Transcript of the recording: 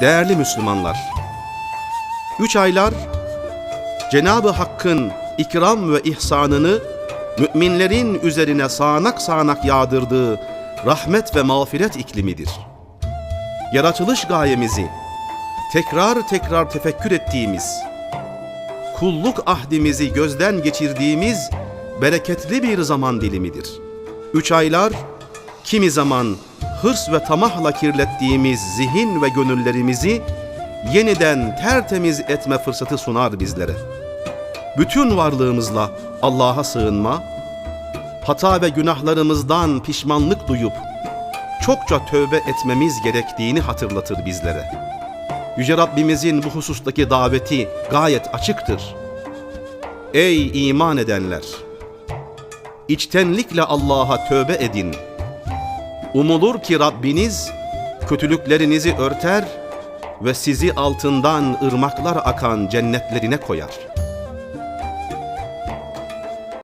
Değerli Müslümanlar, üç aylar Cenab-ı Hakk'ın ikram ve ihsanını müminlerin üzerine sağanak sağanak yağdırdığı rahmet ve mağfiret iklimidir. Yaratılış gayemizi tekrar tekrar tefekkür ettiğimiz, kulluk ahdimizi gözden geçirdiğimiz bereketli bir zaman dilimidir. Üç aylar kimi zaman hırs ve tamahla kirlettiğimiz zihin ve gönüllerimizi yeniden tertemiz etme fırsatı sunar bizlere. Bütün varlığımızla Allah'a sığınma, hata ve günahlarımızdan pişmanlık duyup çokça tövbe etmemiz gerektiğini hatırlatır bizlere. Yüce Rabbimizin bu husustaki daveti gayet açıktır. Ey iman edenler! İçtenlikle Allah'a tövbe edin. Umulur ki Rabbiniz kötülüklerinizi örter ve sizi altından ırmaklar akan cennetlerine koyar.''